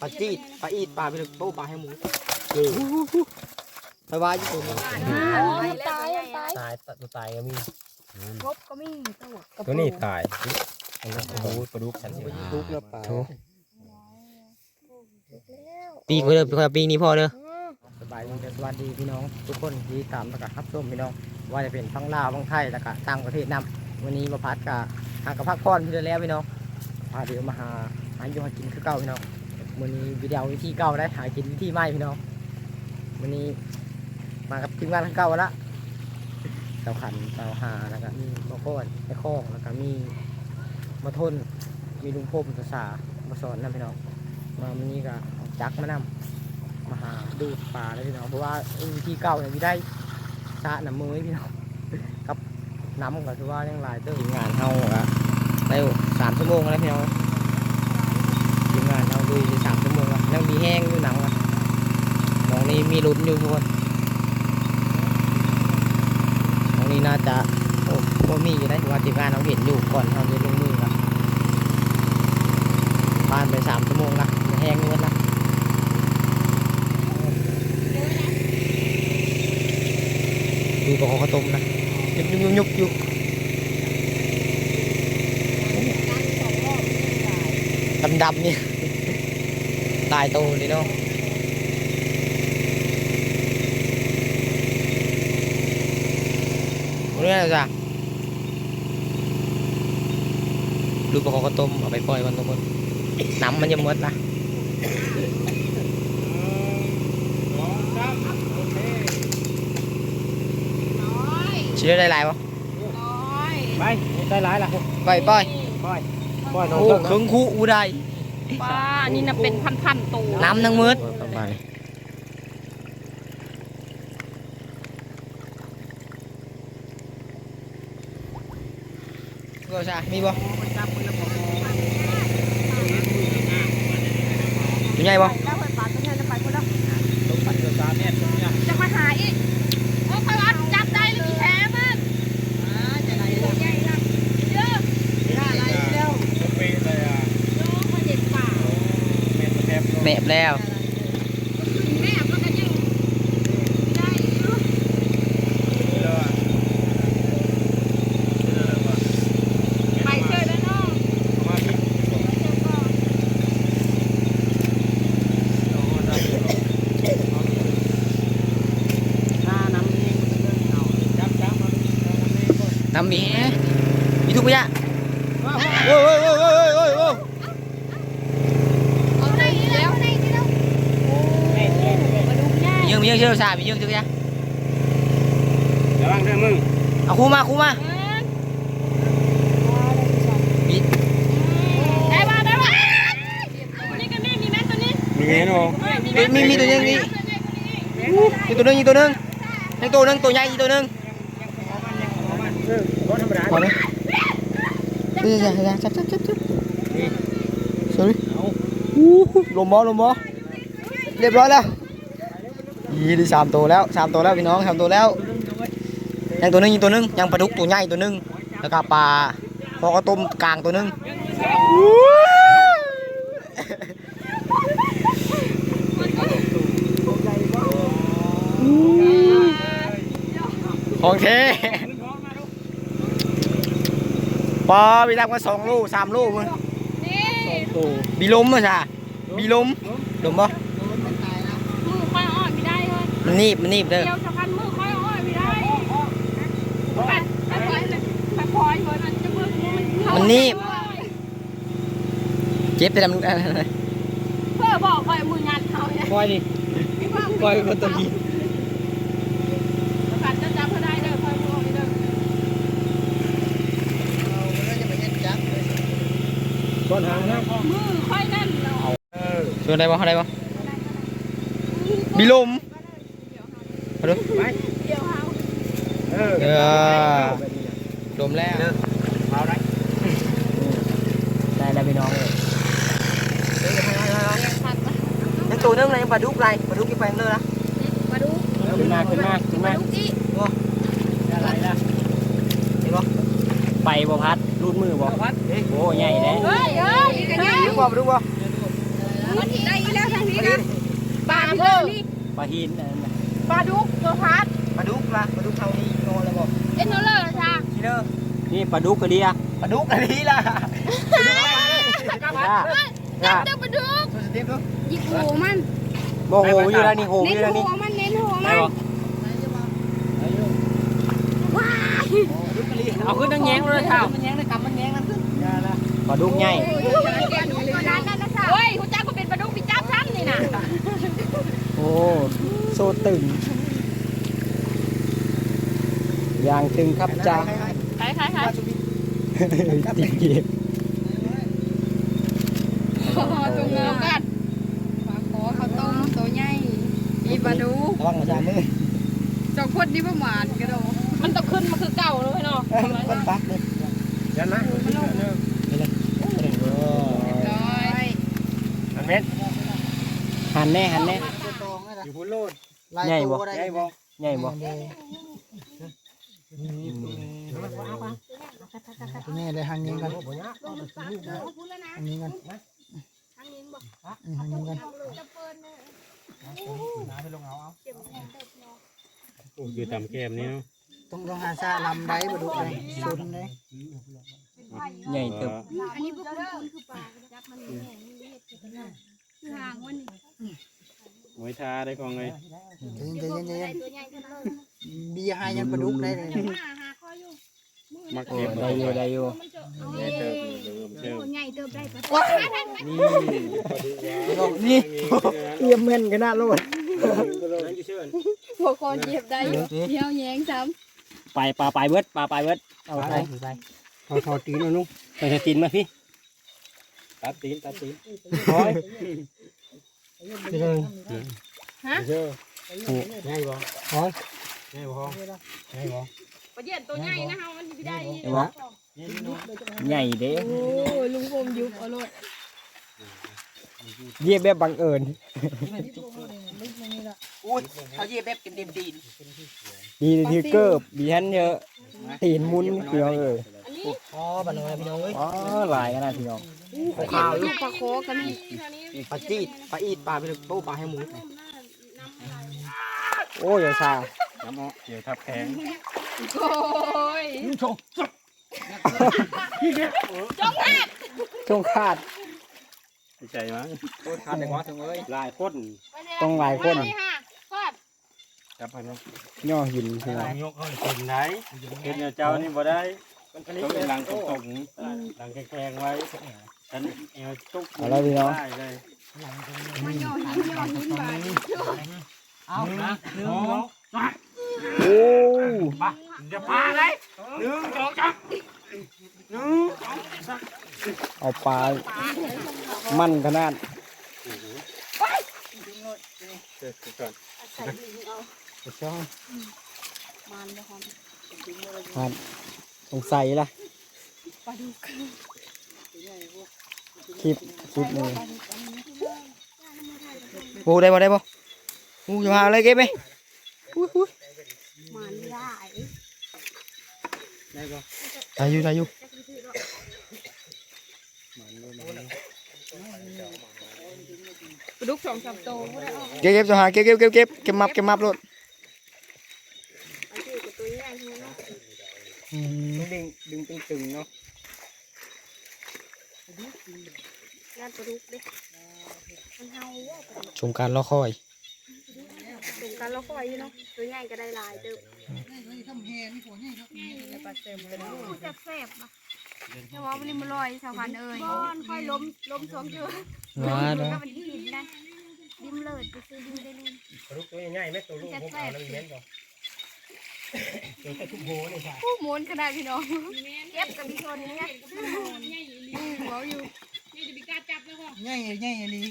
ก็มีปลาจีดปลาอีดปลาไปเลยโต๊ะปลาให้หมูไปว่าอยู่ตรงนี้อ๋อมันตายมันตายตายตัวตายก็มีกบก็มีตัวกระตัวนี้ตายโอ้โหปลาดุกฉันสิทุกแล้วปลาปีกไว้เด้อปีกนี้พอเด้อสบายดีสวัสดีพี่น้อง ทุกคนที่ตามแล้วก็รับชมพี่น้อง ว่าจะเป็นทั้งลาวทั้งไทยแล้วก็ต่างประเทศนํวันนี้มาพัดกับหากับพักผ่อนพี่เดียวแล้วพี่น้องพาเดี๋ยวมาหาหาอยู่หากินคือเก่าพี่น้อง วันนี้วิดีโอวิธีเก่าได้หากินวิธีใหม่พี่น้องวันนี้มากับทีมงานทั้งเก่าละเสาขันเสาหาแล้วก็มีมะก้อนไอ้ข้องแล้วก็มีมาทนมีลุงพมภาษามาสอนนะพี่น้องมาวันนี้ก็จักมานำมาหาดูดปลาเลยพี่น้องเพราะว่าวิธีเก่าเนี่ยที่ได้สระน้ำมือพี่น้องกับน้ำก็ถือว่ายังหลายเติมงานเฮาอะได้สามชั่วโมงแล้วพี่น้อง งานเราดูอยู่สามชั่วโมงแล้วยังมีแห้งอยู่หนังอะมองนี้มีลุ้นอยู่ทุกคนมองนี้น่าจะโอ้โหมีอยู่ได้ถือว่าทีมงานเราเห็นอยู่ก่อนเราจะลงมือครับผ่านไปสามชั่วโมงละแห้งเงินละดูกับข้าวต้มนะยุบยุบยุบยุบยุบดำดำๆเนี่ย ตายโตเลยเนาะเรื่องอะไรจ้ะลูกประคองก็ต้มเอาไปปล่อยวันทุกคนน้ำมันจะหมดนะเชื่อได้หลายวะไปได้หลายละปล่อยปล่อยปล่อยน้องโอ้เพิ่งเครื่องคู่อูได้ป้านี่น่ะเป็นพันๆตัวน้ำทั้งมืดประมาณนี้ก็ใช่มีบ่มีไงบ่ แล้วเปิดปากตัวนี้จะไปคนละ ปัดเกือบสามเมตรเนี่ย จะมาหาอีกโอ้ค่อยวัดจับได้หรือกี่แท้มันอ่าจะไหนล่ะใหญ่ละเยอะอะไรเร็ว ปีเลยอะ โยกมาเด็ดป่า เมตร แคบแมบแล้วแม่มันก็ยังได้อยู่ไปเจอแล้วเนาะน้ำมีมีทุกอย่างโอ้ยโอ้ยโอ้ยโอ้ยโอ้ยโอ้ย เอาไหนแล้วไหนแล้วมาดูง่า ยมียังมียังเชื่อชามียังทุกอย่างระวังเด้อมึงเอาคู่มาคู่มามีได้ป่ะได้ป่ะนี่ก็นี่มีแม่ตัวนี้มีเงี้ยเนาะมีมีตัวยังมีมีตัวหนึงอีกตัวหนึงยังตัวหนึงตัวใหญ่อีกตัวหนึงรถธรรมดาพอไหมเดี๋ยวเดี๋ยวเดี๋ยวจับจับจับจับ sorry อู้หูลมบอลมบอเรียบร้อยแล้ว ยี่ได้สามตัวแล้วสามตัวแล้วพี่น้องสามตัวแล้วยังตัวหนึงอีกตัวหนึงยังปลาดุกตัวใหญ่ตัวหนึงแล้วก็ปลาพอกระต้มกลางตัวหนึงของเทปลาไปทำกันสองลูกสามลูกมึงนี่บีลมอะจ้ะบีลมลมบ่มือค่อยอ่อนไม่ได้เลย มันนีบมันนีบเด้อเดียวสำคัญมือค่อยอ่อนไม่ได้ปัดปัดไปเลยปัดพอยเหมือนมันจะมือมันมันนีบเจ็บไปทำเพื่อบอกคอยมืองานเขาเนี่ยปล่อยดิปล่อยคนตัวนี้ปัดจะจับเขาได้เด้อคอยมือเด้อก้อนหางนะมือค่อยนั่นเนาะช่วยได้บ่ได้บ่บีลมเอา ดูเดี๋ยวเฮาเออเออลมแล้วเอาได้ได้แล้วพี่น้องเลยยังตัวนึงเลยปลาดุกไรปลาดุกกี่แปลงเลยนะมาดูขึ้นมาขึ้นมาขึ้นมาดูอีอะไรล่ะเห็นบ่ไปบ่พัดรูดมือบ่พัดโอ้ใหญ่เลยเฮ้ยเฮ้ยกันยังปลาดุกบ่ปลาดุกบ่ได้แล้วทางนี้นะปลาเพิ่มปลาหินนั่นน่ะปลาดุก ตัวพัดปลาดุกละปลาดุกเท่านี้โนแล้วบอกเอ็นโนเลอร์ค่ะทีเด้อนี่ปลาดุกกระเดียปลาดุกอันนี้ล่ะย่าย่าเจ้าปลาดุกตัวสเต็ปเนาะหยิบหูมันโมโหอยู่แล้วนี่โหอเน้นยู่แล้วนี่หัวมันเน้นหัวไปมันบ่เอาขึ้นตั้งแยงเลยค่ะมันแยงเลยกำมันแยงนั่นขึ้นอย่าละปลาดุกใหญ่โอ้ยหูจ้าก็เป็นปลาดุกพี่จ้าซ้ำนี่นะโอ้โซตึงอ ย่างตึงครับจ้าใครใครใครติดเกียร์ตัวเงากันปลาขอข้าวต้มตัวใหญ่มีปลาดุกระวังมาจากมือจอกคนนี้ประมาณกระโดดมันต้องขึ้นมาคือเก่าเลยเนาะมันปักเลยยันนะร้อยหันเม็ดหันแน่หันแน่อยู่พุ่นโลดใหญ่บ่ใหญ่บ่ใหญ่บ่ นี่เลยหันยิงกันหันยิงกันอืมหันยิงกันอยู่ต่ำแก้มนี่เนาะต้องต้องหาซาลำได้บดุเลยสุนเลยใหญ่เติบอันนี้พวกคุณคือปลาจับมันน่นี่เห็ดคือหางมันมวยทาได้ของไงเย็นเย็นเย็นตัวใหญ่กัน เลยเบียร์ให้ยันปลาดุกได้เลยหาหาคอยอยู่มักโอ้เก็บได้อยู่ได้อยู่มันจะแม่เติมเติมเติมตัวใหญ่เติบได้ปะนี่นี่เตรียมแม่นกันนะโลดหัวคอเจ็บได้เยี่ยวแยงซ้ไปปลาปลายเบิดปลาปลายเบิดเอาไปไปถอดถอดตีนเอานุ๊กไปสตินมาพี่ตัดตีนตัดตีนร้อยำฮะง่ายบ่ร้อย ง่ายบ่ง่ายบ่ประเดี๋ยวตัวใหญ่นะฮะมันจะได้เห็นบ่ใหญ่เด้โอ้ลุงพมยุบเอารถเยียบแบบบังเอิญอุ้ยเขาเย็บแบบกินเต็มตีนดีที่เกิบดีฮันเยอะตีนมุนพี่น้องเอ้ยอันนี้อ๋อบันน้อยพี่น้องเอ้ยอ๋อหลายขนาดพี่น้องข้าวปลาโคกันนี่ปลาจีดปลาอีดปลาไปเลยโป้ปลาให้หมูโอ้ยอย่าซา น้ำอ้อเดี๋ยวทับแข็งโอ้ยจงขาดใจมั้งโคตรขาดแต่งอถึงเอ้ยลายคนต้องลายคนจับไปเนาะย่อหินพี่น้องยกเขากินไหนเห็นเจ้านี่บ่ได้ต้องเป็นหลังตรงหลังแข็งไว้ฉันเอวตุกอะไรด้เลยมันย่อหินย่อหินไปเอานะหนึ่งสอง โอ้จะพาเลยหนึ่งสองสามหนึ่งสองสามเอาปลา มั่นขนาดเกิดก่อนมันเลยครับครับสงสัยล่ะปลาดุกคลิปคลิปนี้โอ้ได้บ่ได้บ่อู้จะมาอะไรเก็บไหมอุ้ยอุ้ย มันได้ได้อยู่ได้อยู่ปลาดุกสองสามโตก็ได้ออกเก็บเก็บจะหาเก็บเก็บเก็บเก็บเก็บมับเก็บมับรถอันที่กับตัวใหญ่ใช่ไหมเนอืมดึงดึงตึงๆเนาะงานปลาดุกเด้มันเฮาว่าชมการรอคอย สูงกันแล้วก็ไว้เนาะตัวใหญ่ก็ได้หลายเติบปลาเต็มเลยจะแซ่บปะแต่ว่ามันมันลอยสาวพันเอ้ยก้อนค่อยล้มล้มสวมเจอว้าแล้เนาะวมันหินนะดิมเลิศไปซื้อดิมได้เลยลูกตัวใหญ่ไหมตัวลูกผมเอาแล้วมีเม้นก่อนเก่งแต่ทุกโบเลยค่ะผู้หมุนขนาดพี่น้องเก็บกับพี่ชนเนี่ยเขาอยู่ ใหญ่ใหญ่ลี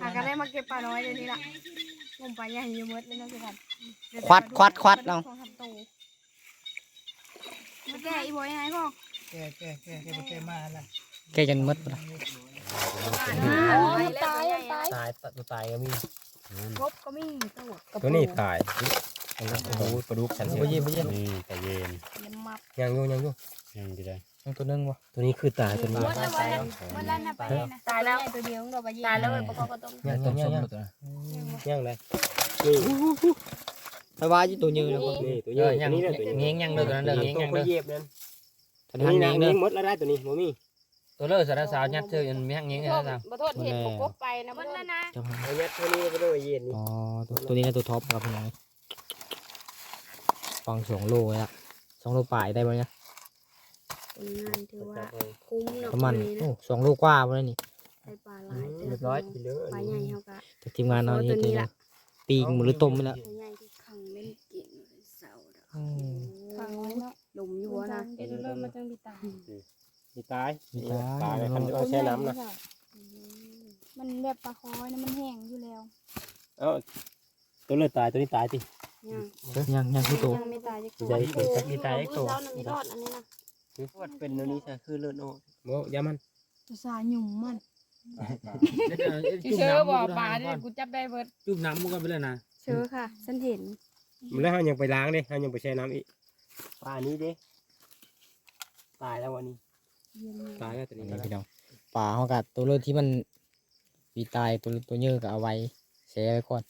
หากันได้มาเก็บปลาน้อยเดี๋ยวนี้ล่ะงมปลาใหญ่เยอะมดเลยนะสิครับควัดควัดควัดเอาสองสามตัวมาแก่อีบอยยังไงพ่อแก่แก่แก่แก่แก่มาละแก่จนหมดละตายตายตายตัวตายก็มีกบก็มีตัวตัวนี้ตายโอ้โหปลาดุกฉันเสียบ่เย็นบ่เย็นนี่แต่เย็นเยี่ยมมากยังอยู่ยังอยู่ยังดีได้ ยังตัวหนึงบ่ตัวนี้คือตายตัวนี้ วันละวันละวันละน่ะไปนะตายแล้วตัวเดียวเราไปตายแล้วบ่ก็ต้องยังยังยังยังเลยไปว่าอยู่ตัวยืนเลยคนนี่ตัวเอนี้อตัยังวนี้เลยตัวเงี้นี้ยงยังเลยตัวนั้นเลยเงี้ยงยังเลยเหยียบนั่นทันตัวทันนี้เงี้นะยงเลยนี่หมดแล้วได้ตัวนี้บ่มีตัวเลิศสารสาวยัดเจอยันเงี้ยงเงี้ยงเลยสาวบ่โทษเห็นบ่กบไปนะวันละนะจังหวะเอายัดตัวนี้ก็ได้เย็นนี่อ๋อตัวตัวนี้นะตัวท็อปครับพี่น้องฟังสองโลเลยละสองโลปลายได้ไหมเนี่ย ผลงานถือว่าคุ้มเนาะประมาณโอ้สองโลกว่าไปแล้วนี่ได้ปลาหลายเรียบร้อยกินเยอะปลาใหญ่เฮาก็จากทีมงานเราเฮ็ดนี่นะปีกหรือต้มไปแล้วปลาใหญ่ที่ขังเล่นเก่งเสาดอกอืมขังไว้เนาะลมอยู่นะเอ็ดเริ่มมาจังดีตามีตายมีตายตายแล้วคันเอาแช่น้ำนะมันแบบปลาคอยนะมันแห้งอยู่แล้วเอ้าตัวเลือดตายตัวนี้ตายติยังยังยังคือตัวยังไม่ตายจักตัวใจโอ้ยมีตายอีกตัวเช้านึงมีรอดอันนี้นะ คือว่าเป็นอันนี้ใช่คือเลือดออกบ่ยามันจะสาหยุ่มมันที่เชื่อบ่ปลาที่กูจับได้เบิดจุ่มน้ำมันก็ไปเลยนะเชื่อค่ะฉันเห็นมันแล้วเฮายังไปล้างเด้เฮายังไปแช่น้ำอีกปลานี้เด้ตายแล้ววันนี้ตายแล้วตัวนี้นี่พี่น้องป่าเขากัดตัวเลือดที่มันปีตายตัวตัวเยอะก็เอาไว้แช่ไว้ก่อน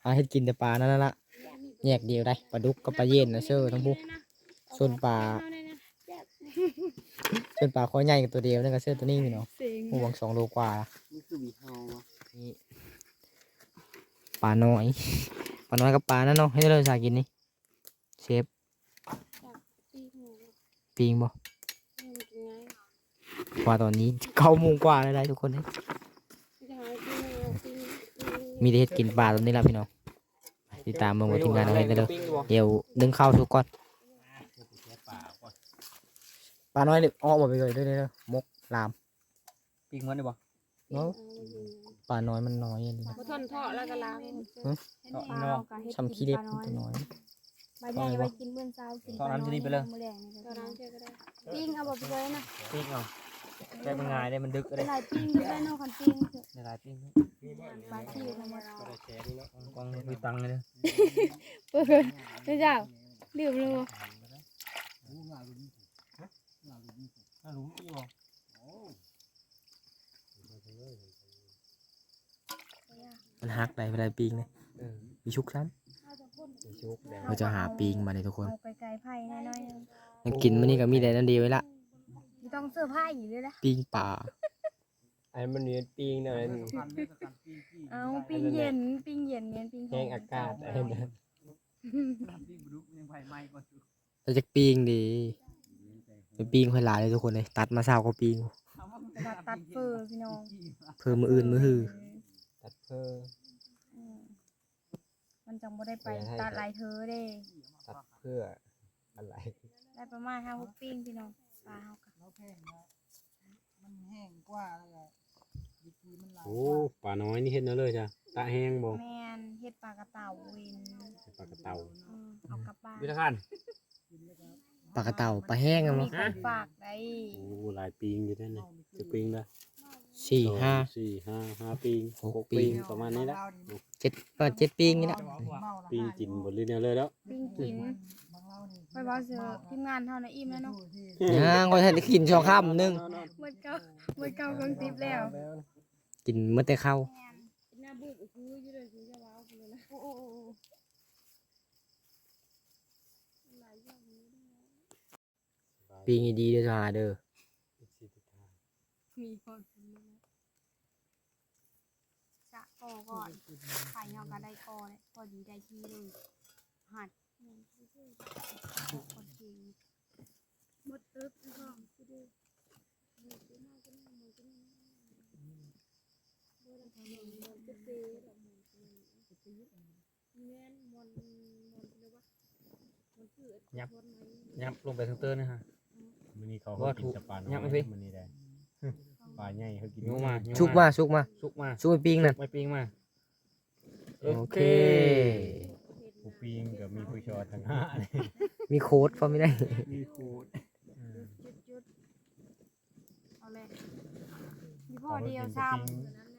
เอาให้กินแต่ปลานั่นละแยกเดียวได้ปลาดุกกับปลาเย็นนะเชื่อทั้งพวกส่วนปลา ส่วนปลาคอใหญ่กับตัวเดียวนั่นก็เชื่อตัวนี้พี่น้องเสียงหวงสองโลกว่านี่คือบีเฮานี่ปลาน้อยปลาน้อยกับปลานั่นเนาะให้เราสากินนี่เชฟปิงบ่กว่าตอนนี้เก้าโมงกว่าแล้วได้ทุกคนเลยมีแต่เฮ็ดกินปลาตอนนี้ละพี่น้องติดตามมาหมดทีมงานเอาไว้เลยเด้อเดี๋ยวดึงเข้าทุกก่อน ปลาน้อยเนี่ยอ้อมหมดไปเลยเด้อเด้อเด้อมกลามปิงมันได้บ่เนาะปลาน้อยมันน้อยอันนี้นะ บ่ทนเทาะแล้วก็ล้างปลาเอากะเฮ็ดทำขี้เล็บมันตัวน้อยปลาใหญ่ไว้กินเมื่อเช้ากินปลาน้อยมื้อแรงนี่ตอนนั้นเชื่อก็ได้ปิ้งเอาบ่ไปเลยนะปิ้งเอาได้มันง่ายได้มันดึกก็ได้หลายปิ้งอยู่ได้เนาะคันปิ้งเถอะได้หลายปิ้งปลาที่ธรรมดาแช่นี่เนาะกองมีตังค์เลยเด้อเออเจ้าลืมเลยบ่ มัน หักได้เวลาปิ้งเลยมีชุกซ้ชุกแล้วำเราจะหาปิ้งมาเลยทุกคนเอาไกลๆไผ่น้อยๆนึงยังกินมื้อนี้ก็มีแต่นั่นดีไว้ละบ่ต้องเสื้อผ้าอีกเลยนะปิ้งปลาไอ้มันมีปีงเนี่ยเอาปิ้งเย็นปิ้งเย็นเย็นปิ้งแห้งอากาศไอ้มันเราจะปิ้งดีเป็นปิ้งค่อยหลายเลยทุกคนเลยตัดมาเช้าก็ปิ้งตัดตัดเฟอร์พี่น้องเพิ่มมืออื่นมือหือตัดเพื่ออืม มันจังบ่ได้ไปไม่ให้ตัดหลายเธอเด้ ตัดเพื่ออะไรได้ประมาณห้าหกปิ้งพี่น้องปลาเฮาก็โอ้ปลาน้อยนี่เฮ็ดเนาะเลยจ้ะตาแห้งบ่แม่นเฮ็ดปลากระเต่าวินปลากระเต่าอืมเอากลับบ้านวิธานปลากระเต่าปลาแห้งอะมีเนาะของฝากได้โอ้หลายปิงอยู่ด้วยนี่จะปิงละ สี่ห้า สี่ห้าห้าปิงหกหกปิปิงงประมาณนี้ละเจ็ดก็เจ็ดปิ้งนี่ละปิงกินหมดเลยเนี่ยเลยแล้วปิ้งกินไปบอกเสือทีมงานเท่านั้นอิ่มแล้วเนาะยังก็ให้ได้กินช่องข้ามหนึงหมดเก่าหมดเก่าเครื่องติบแล้วกินเมื่อแต่เข้าหน้าบูดคืออยู่เลยคือจะว้าวเลยนะโอ้โหปิ้งดีๆเด้อจ้าเด้อมีคนจะก่ อก่อนไข่เฮาก็ได้ก่อเลยพอดีได้ที่เลยหัดคนจริงหมดตึ๊บแล้วก็คือดูแม่นมนมนเลยว่ามันคือยับยับลงไปทั้งเตอร์นะฮะมื้อนี้เขาว่ากินแต่ปลาน้ยัองไม่พี่ยมื้อนี้ได้ป ลาใหญ่เขากินโยมาชุกมาชุกมาชุกมาชุกไปปิ้งนั่นไปปิงมาโอเคผู้ปิงกับมีผู้ชอทั้งห้าเลยมีโค้ดพอไม่ได้มีครูดจุดจุดเอาเลยมีพ่อเดียวซ้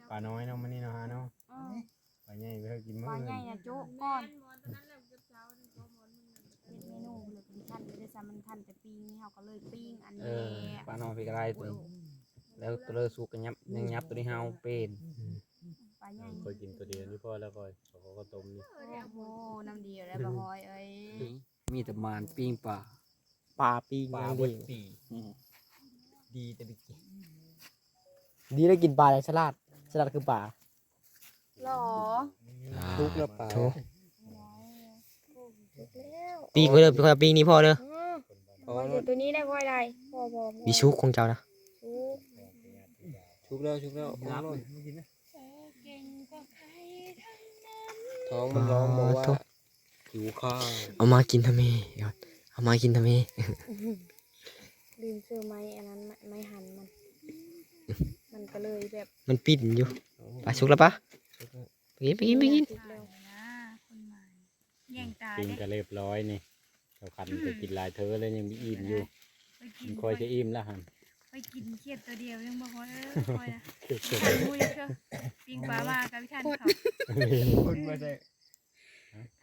ปลาน้อยเนาะมื้อนี้เนาะฮะเนาะำอ้อปลาใหญ่ไปเขากินมื้ปอลาอื่ใหญ่นน่ะโจ๊กก่อนฮ็ดเมนูเลยเป็นทันเลยได้ซ้ำมันทันแต่ปิ้งนี่เฮาก็เลยปิ้งอันเอนี้อปลาน้องพี่กระไรตัวนี้ แล้วตัวเลอสุกกันยับยังยับตัวนี้เฮาเป็นปลาใหญ่เคยกินตัวเดียวนี่พอแล้วค่อยเขาก็ต้มนี่โอ้โหน้ำเดียวแล้วบ่ฮอยเอ้ยมีแต่มานปิ้งปลาปลาปีงปลาอย่างเบิดีดปีดีแต่ไปกินดีได้กินปลาอย่างสลัดสลัดคือปลาหรอทุกแล้วปลาโถแล้วปีงไว้เด้อคอยปีงนี้พอเด้ออ๋อเดี๋ยวตัวนี้ได้พ่อยได้พ่อพ่อมีชุกของเจ้านะชู ชุกแล้วชุกแล้วน้ำเลยเก่งก็ใครทั้งท้องมันร้องบอกว่าโถหิวข้าวเอามากินทำไมก่อนเอามากินทำไมลืมซื้อไม้อันนั้นไม้ไม้หันมัน มันก็เลยแบบ มันปิ่นอยู่ปลาชุกแล้วปะไปกินไปกินไปกินติดแล้วนะคนใหม่แย่งตากินเด้ก็เรียบร้อยนี่เขาคันไปกินหลายเธอแล้วยังมีอิ่มอยู่ไปกิมันนคอยจะอิ่มแล้วหันไป กินเครียดตัวเดียวยังบ่พอเออพอนะทานมุ้ยเชียวปิงปลามากับพี่ท่านเขาคนมาใส่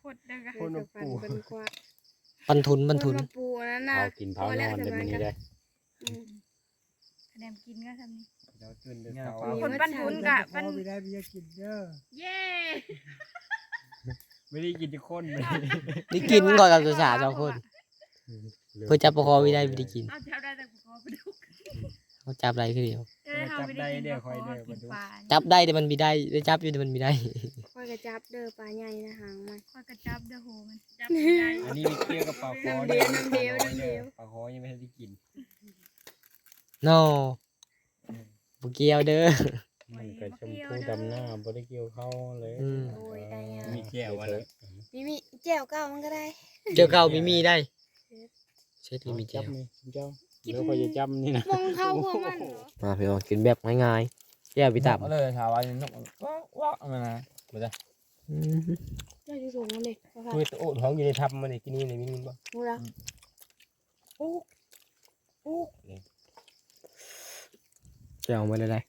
พดเด้อกะคนเอาปูปันทุนปันทุนปูนั่นน่ะ เผากินเผานอนได้มันนี้ได้คะแนนกินก็ทำนี่ เดี๋ยวตื่นเดี๋ยวเช้าคนปั้นทุนกะปั้น ไม่ได้พี่จะกินเด้อเย้ไม่ได้กินทุกคนเลยได้กินก่อนกับตัวสาวสองคน เพื่อจับประคอไม่ได้ไม่ได้กินเอาจับได้แต่ขอไปดูเขาจับอะไรคือเดียวเออเขาไม่ได้กินปลาคอกินปลาจับได้แต่มันไม่ได้ได้จับอยู่แต่มันไม่ได้ค่อยกระจับเด้อปลาใหญ่นะหางมันค่อยกระจับเด้อโหมันจับไม่ได้อันนี้มีเกี่ยวกับปลาคอน้ำเดียวน้ำเดียวน้ำเดียวปลาคอยังไม่ได้กินโนบุเกียวเด้อมันก็ชมพูดำหน้าบ่ได้เกี่ยวเข้าเลยอืมโอ้ยได้ยังมีแก้วอะไรมีมีแจ่วเก้ามันก็ได้เจ้าเก่ามีมีได้ เช็ดมีมีเจ้าจับนี่เจ้าเดี๋ยวคอยจะจำนี่นะมองเข้าพวกมันเหรอมาพี่น้องกินแบบง่ายๆแก้วพิตับเอาเลยถามว่านี่นกว้าวว้าวมานะอืมเจ้าอยู่สูงมันเลยค่ะมือโอ้ท้องอยู่ในทับมันนี่กินนี่เลยมีนี่บ่มูละแก้วมาเลย